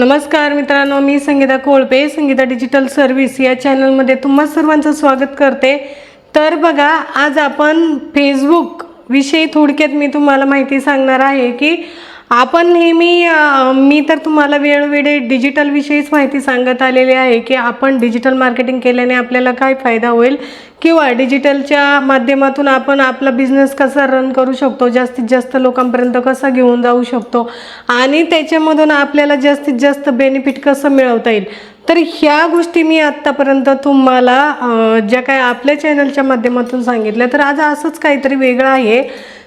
नमस्कार मित्रांनो मी संगीता कोळपे संगीता डिजिटल सर्व्हिस या चॅनलमध्ये तुम्हा सर्वांचं स्वागत करते. तर बघा आज आपण फेसबुक विषयी थोडक्यात मी तुम्हाला माहिती सांगणार आहे की आपण नेहमी मी तर तुम्हाला वेळोवेळी डिजिटलविषयीच माहिती सांगत आलेली आहे की आपण डिजिटल मार्केटिंग केल्याने आपल्याला काय फायदा होईल किंवा डिजिटलच्या माध्यमातून आपण आपला बिझनेस कसा रन करू शकतो जास्तीत जास्त लोकांपर्यंत कसा घेऊन जाऊ शकतो आणि त्याच्यामधून आपल्याला जास्तीत जास्त बेनिफिट कसं मिळवता येईल. तर ह्या गोष्टी मी आत्तापर्यंत तुम्हाला ज्या काय आपल्या चॅनलच्या माध्यमातून सांगितल्या तर आज असंच काहीतरी वेगळं आहे.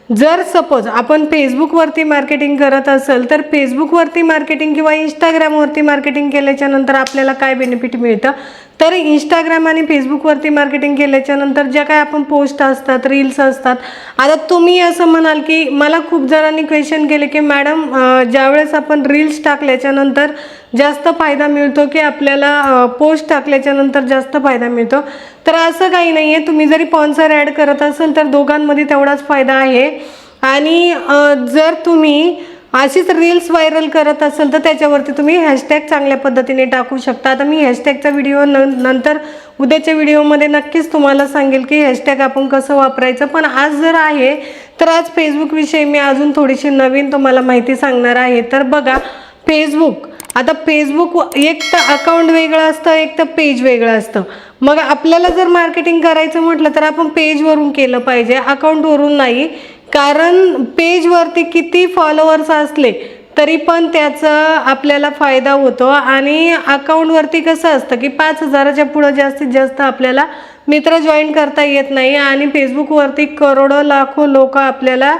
जर सपोज आपण फेसबुकवरती मार्केटिंग करत असेल तर फेसबुकवरती मार्केटिंग किंवा इंस्टाग्रामवरती मार्केटिंग केल्याच्यानंतर आपल्याला काय बेनिफिट मिळतं? तर इंस्टाग्राम आणि फेसबुकवरती मार्केटिंग केल्याच्यानंतर ज्या काय आपण पोस्ट असतात रील्स असतात आता तुम्ही असं म्हणाल की मला खूप जणांनी क्वेश्चन केले की मॅडम ज्यावेळेस आपण रील्स टाकल्याच्यानंतर जास्त फायदा मिळतो की आपल्याला पोस्ट टाकल्याच्या नंतर जास्त फायदा मिळतो. तर असं काही नाही आहे तुम्ही जरी पॉन्सर ॲड करत असाल तर दोघांमध्ये तेवढाच फायदा आहे. आणि जर तुम्ही अशीच रील्स व्हायरल करत असेल तर त्याच्यावरती तुम्ही हॅशटॅग चांगल्या पद्धतीने टाकू शकता. आता मी हॅशटॅगचा व्हिडिओ न नंतर उद्याच्या व्हिडिओमध्ये नक्कीच तुम्हाला सांगेल की हॅशटॅग आपण कसं वापरायचं. पण आज जर आहे तर आज फेसबुकविषयी मी अजून थोडीशी नवीन तुम्हाला माहिती सांगणार आहे. तर बघा फेसबुक आता फेसबुक एक तर अकाउंट वेगळं असतं एक तर पेज वेगळं असतं. मग आपल्याला जर मार्केटिंग करायचं म्हटलं तर आपण पेजवरून केलं पाहिजे अकाउंटवरून नाही. कारण पेजवरती किती फॉलोअर्स असले तरी पण त्याचा आपल्याला फायदा होतो. आणि अकाउंटवरती कसं असतं की पाच हजाराच्या पुढं जास्तीत जास्त आपल्याला मित्र जॉईन करता येत नाही. आणि फेसबुकवरती करोडो लाखो लोक आपल्याला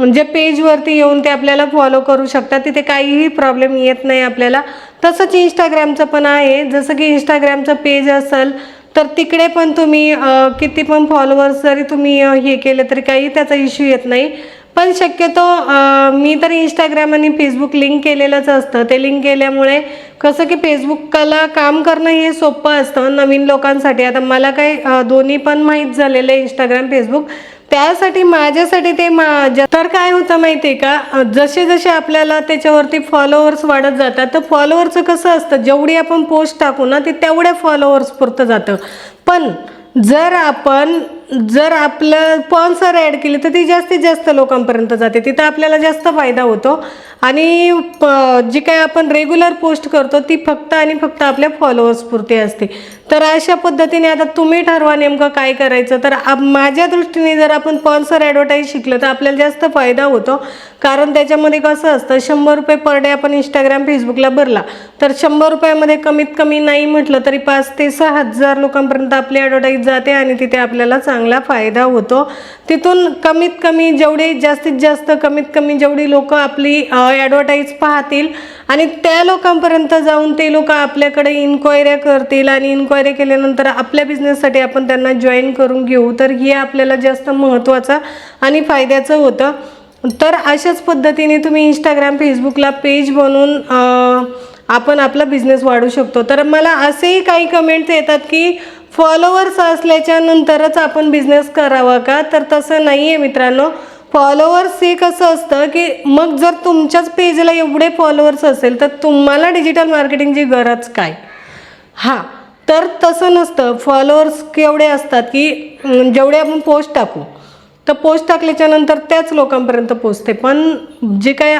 म्हणजे पेजवरती येऊन ते आपल्याला फॉलो करू शकतात. तिथे काहीही प्रॉब्लेम येत नाही आपल्याला. तसंच इंस्टाग्रामचं पण आहे. जसं की इंस्टाग्रामचं पेज असेल तर तिकडे पण तुम्ही किती पण फॉलोअर्स जरी तुम्ही हे केले तरी काही त्याचा इश्यू येत नाही. पण शक्यतो मी तर इंस्टाग्राम आणि फेसबुक लिंक केलेलंच असतं. ते लिंक केल्यामुळे कसं की फेसबुकला काम करणं हे सोपं असतं नवीन लोकांसाठी. आता मला काही दोन्ही पण माहीत झालेलं आहे इंस्टाग्राम फेसबुक त्यासाठी माझ्यासाठी ते माझ्या तर काय होतं माहिती आहे का जसे जसे आपल्याला त्याच्यावरती फॉलोअर्स वाढत जातात तर फॉलोअरचं कसं असतं? जेवढी आपण पोस्ट टाकू ना ते तेवढ्या फॉलोअर्स पुरतं जातं. पण जर आपण जर आपलं स्पॉन्सर ॲड केली तर ती जास्तीत जास्त लोकांपर्यंत जाते. तिथं आपल्याला जास्त फायदा होतो. आणि प जी काही आपण रेग्युलर पोस्ट करतो ती फक्त आणि फक्त आपल्या फॉलोअर्सपुरती असते. तर अशा पद्धतीने आता तुम्ही ठरवा नेमकं काय करायचं. तर माझ्या दृष्टीने जर आपण स्पॉन्सर ॲडव्हर्टाईज शिकलं तर आपल्याला जास्त फायदा होतो. कारण त्याच्यामध्ये कसं असतं शंभर रुपये पर डे आपण इंस्टाग्राम फेसबुकला भरला तर शंभर रुपयामध्ये कमीत कमी नाही म्हटलं तरी पाच ते सहा हजार लोकांपर्यंत आपली ॲडव्हर्टाईज जाते आणि तिथे आपल्याला चांगला फायदा होतो. तिथून कमीत कमी जेवढे जास्तीत जास्त कमीत कमी जेवढी लोक आपली ॲडव्हर्टाईज पाहतील. आणि त्या लोकांपर्यंत जाऊन ते लोक आपल्याकडे इन्क्वायऱ्या करतील आणि इन्क्वायरी केल्यानंतर आपल्या बिझनेससाठी आपण त्यांना जॉईन करून घेऊ. तर हे आपल्याला जास्त महत्त्वाचं आणि फायद्याचं होतं. तर अशाच पद्धतीने तुम्ही इंस्टाग्राम फेसबुकला पेज बनवून आपण आपला बिझनेस वाढू शकतो. तर मला असेही काही कमेंट्स येतात की फॉलोअर्स असल्याच्या नंतरच आपण बिझनेस करावा का? तर तसं नाही आहे मित्रांनो. फॉलोअर्स हे कसं असतं की मग जर तुमच्याच पेजला एवढे फॉलोअर्स असेल तर तुम्हाला डिजिटल मार्केटिंगची गरज काय? हां तर तसं नसतं. फॉलोअर्स केवढे असतात की जेवढे आपण पोस्ट टाकू तर पोस्ट टाकल्याच्या नंतर त्याच लोकांपर्यंत पोचते. पण जे काय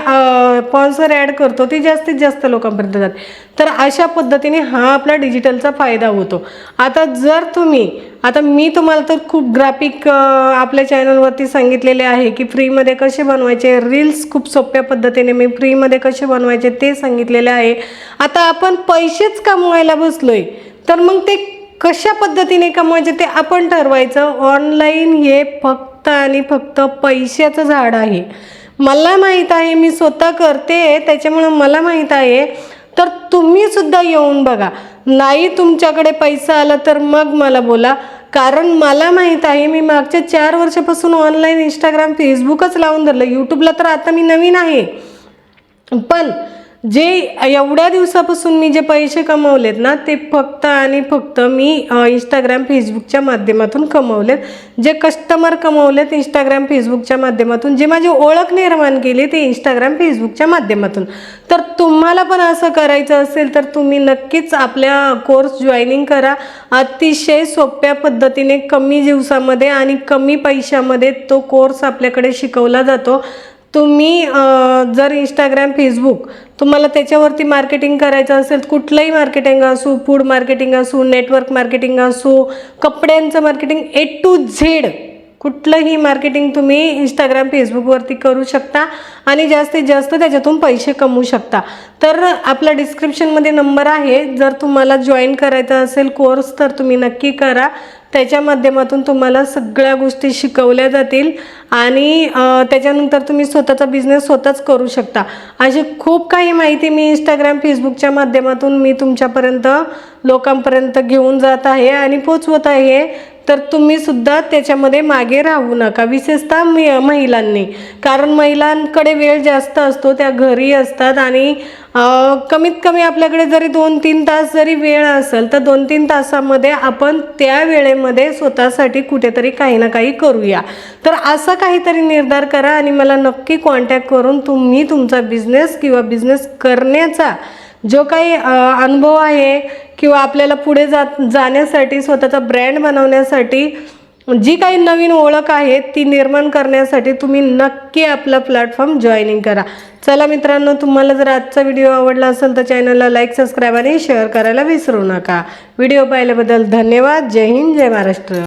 स्पॉन्सर ॲड करतो ती जास्तीत जास्त लोकांपर्यंत जाते. तर अशा पद्धतीने हा आपला डिजिटलचा फायदा होतो. आता जर तुम्ही आता मी तुम्हाला तर खूप ग्राफिक आपल्या चॅनलवरती सांगितलेले आहे की फ्रीमध्ये कसे बनवायचे रील्स खूप सोप्या पद्धतीने मी फ्रीमध्ये कसे बनवायचे ते सांगितलेले आहे. आता आपण पैसेच कमवायला बसलोय तर मग ते कशा पद्धतीने कमवायचे ते आपण ठरवायचं. ऑनलाईन हे फक्त फक्त आणि फक्त पैशाचं झाड आहे. मला माहीत आहे मी स्वतः करते त्याच्यामुळं मला माहीत आहे. तर तुम्हीसुद्धा येऊन बघा. नाही तुमच्याकडे पैसा आला तर मग मला बोला. कारण मला माहीत आहे मी मागच्या चार वर्षापासून ऑनलाईन इंस्टाग्राम फेसबुकच लावून धरलं. यूट्यूबला तर आता मी नवीन आहे. पण जे एवढ्या दिवसापासून मी जे पैसे कमवलेत ना ते फक्त आणि फक्त मी इंस्टाग्राम फेसबुकच्या माध्यमातून कमवलेत. जे कस्टमर कमवलेत इंस्टाग्राम फेसबुकच्या माध्यमातून जे माझी ओळख निर्माण केली ते इंस्टाग्राम फेसबुकच्या माध्यमातून. तर तुम्हाला पण असं करायचं असेल तर तुम्ही नक्कीच आपल्या कोर्स जॉईनिंग करा. अतिशय सोप्या पद्धतीने कमी दिवसामध्ये आणि कमी पैशामध्ये तो कोर्स आपल्याकडे शिकवला जातो. तुम्ही जर इंस्टाग्राम फेसबुक तुम्हाला त्याच्यावरती मार्केटिंग करायचं असेल कुठलंही मार्केटिंग असू फूड मार्केटिंग असू नेटवर्क मार्केटिंग असू कपड्यांचं मार्केटिंग ए टू झेड कुठलंही मार्केटिंग तुम्ही इंस्टाग्राम फेसबुकवरती करू शकता आणि जास्तीत जास्त त्याच्यातून पैसे कमवू शकता. तर आपला डिस्क्रिप्शनमध्ये नंबर आहे. जर तुम्हाला जॉईन करायचा असेल कोर्स तर तुम्ही नक्की करा. त्याच्या माध्यमातून तुम्हाला सगळ्या गोष्टी शिकवल्या जातील आणि त्याच्यानंतर तुम्ही स्वतःचा बिझनेस स्वतःच करू शकता. अशी खूप काही माहिती मी इंस्टाग्राम फेसबुकच्या माध्यमातून मी तुमच्यापर्यंत लोकांपर्यंत घेऊन जात आहे आणि पोचवत आहे. तर तुम्ही सुद्धा त्याच्यामध्ये मागे राहू नका. विशेषतः महिलांनी. कारण महिलांकडे वेळ जास्त असतो त्या घरी असतात आणि कमीत कमी आपल्याकडे जरी दोन तीन तास जरी वेळ असेल तर दोन तीन तासामध्ये आपण त्या वेळेमध्ये स्वतःसाठी कुठेतरी काही ना काही करूया. तर असा काहीतरी निर्धार करा आणि मला नक्की कॉन्टॅक्ट करून तुम्ही तुमचा बिझनेस किंवा बिझनेस करण्याचा जो काही अनुभव आहे किंवा आपल्याला पुढे जात जाण्यासाठी स्वतःचा ब्रँड बनवण्यासाठी जी काही नवीन ओळख आहे ती निर्माण करण्यासाठी तुम्ही नक्की आपला प्लॅटफॉर्म जॉईनिंग करा. चला मित्रांनो तुम्हाला जर आजचा व्हिडिओ आवडला असेल तर चॅनलला लाईक सबस्क्राईब आणि शेअर करायला विसरू नका. व्हिडिओ पाहिल्याबद्दल धन्यवाद. जय हिंद जय महाराष्ट्र.